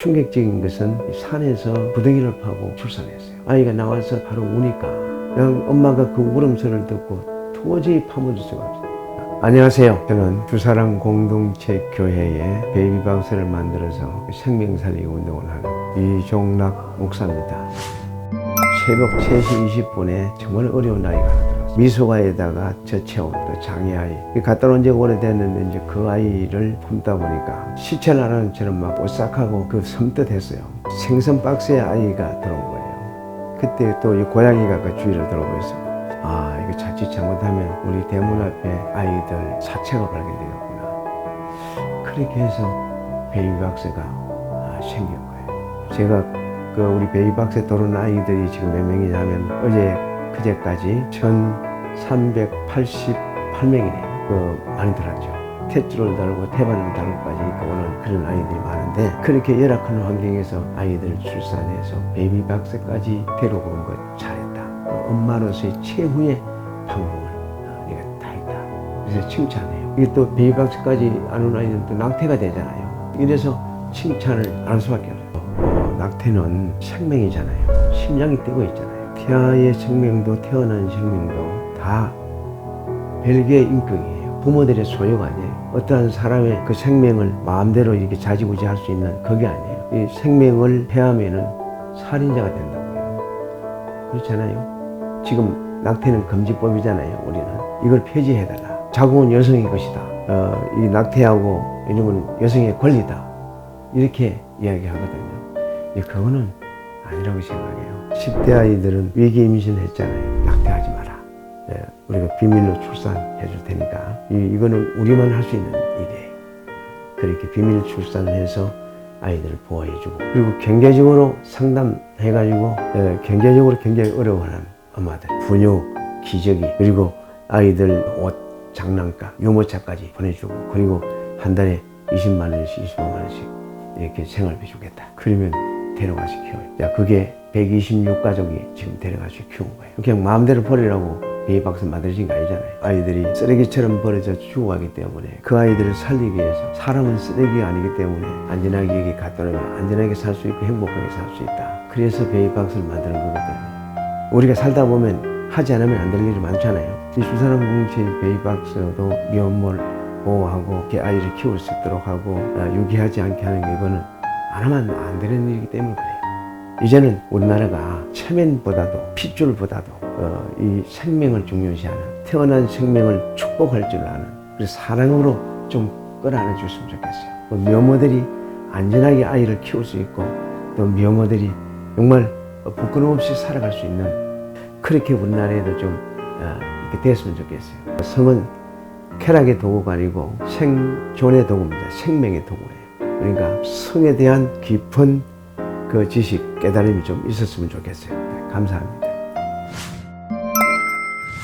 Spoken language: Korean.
충격적인 것은 산에서 부득이를 파고 출산했어요. 아이가 나와서 바로 우니까 그냥 엄마가 그 울음소리를 듣고 도저히 파묻을 수가 없어요. 안녕하세요. 저는 두사랑 공동체 교회에 베이비바우스를 만들어서 생명 살리기 운동을 하는 이종락 목사입니다. 새벽 3시 20분에 정말 어려운 하나 들어왔어요. 미소가에다가 저체온, 또 장애아이. 이 갖다 놓은 지 오래됐는데 이제 그 아이를 품다 보니까 시체나라는처럼 막 오싹하고 그 섬뜩했어요. 생선 박스에 아이가 들어온 거예요. 그때 또 이 고양이가 그 주위를 있어요. 아, 이거 자칫 잘못하면 우리 대문 앞에 아이들 사체가 발견되겠구나. 그렇게 해서 베이비 박스가 아, 생긴 거예요. 제가 그 우리 베이박스에 들어온 아이들이 지금 몇 명이냐면 어제 그제까지 1388명이네요. 그 많이 들었죠. 탯줄을 달고 태반을 달고까지 오는 그런 아이들이 많은데 그렇게 열악한 환경에서 아이들 출산해서 베이비 박스까지 데려고 온 것 잘했다. 어, 엄마로서의 최후의 방법을 어, 네가 다 했다. 그래서 칭찬해요. 이게 또 베이비 박스까지 안 온 아이들은 또 낙태가 되잖아요. 이래서 칭찬을 안 할 수밖에 없어요. 어, 낙태는 생명이잖아요. 심장이 뛰고 있잖아요. 태아의 생명도 태어난 생명도 다 별개의 인격이에요. 부모들의 소유가 아니에요. 어떠한 사람의 그 생명을 마음대로 이렇게 자지우지할 수 있는 그게 아니에요. 이 생명을 해하면은 살인자가 된다고요. 그렇잖아요. 지금 낙태는 금지법이잖아요. 우리는 이걸 폐지해달라. 자궁은 여성의 것이다. 어, 이 낙태하고 이런 건 여성의 권리다. 이렇게 이야기하거든요. 근데 그거는 아니라고 생각해요. 10대 아이들은 위기 임신했잖아요. 예, 우리가 비밀로 출산해 줄 테니까 이, 이거는 우리만 할 수 있는 일이에요. 그렇게 비밀 출산을 해서 아이들을 보호해주고 그리고 경제적으로 상담해가지고 예, 경제적으로 굉장히 어려워하는 엄마들 분유, 기저귀 그리고 아이들 옷, 장난감, 유모차까지 보내주고 그리고 한 달에 20만 원씩, 25만 원씩 이렇게 생활비 주겠다. 그러면 데려가서 키워요. 야, 그게 126가족이 지금 데려가서 키운 거예요. 그냥 마음대로 버리라고 베이박스 만들어진 거 아니잖아요. 아이들이 쓰레기처럼 버려져 죽어가기 때문에 그 아이들을 살리기 위해서 사람은 쓰레기가 아니기 때문에 안전하게 여기 놓으면 안전하게 살 수 있고 행복하게 살 수 있다. 그래서 베이박스를 만드는 거거든요. 우리가 살다 보면 하지 않으면 안 될 일이 많잖아요. 이 주사람 공동체 베이박스도 미혼몰 보호하고 이렇게 아이를 키울 수 있도록 하고 아, 유기하지 않게 하는 게 이거는 안 하면 안 되는 일이기 때문에 그래요. 이제는 우리나라가 체면보다도 핏줄보다도 어, 이 생명을 중요시하는 태어난 생명을 축복할 줄 아는 그래서 사랑으로 좀 끌어안아 줬으면 좋겠어요. 또 미혼모들이 안전하게 아이를 키울 수 있고 또 미혼모들이 정말 부끄럼 없이 살아갈 수 있는 그렇게 우리나라에도 좀 어, 이렇게 됐으면 좋겠어요. 성은 쾌락의 도구가 아니고 생존의 도구입니다. 생명의 도구예요. 그러니까 성에 대한 깊은 그 지식, 깨달음이 좀 있었으면 좋겠어요. 네, 감사합니다.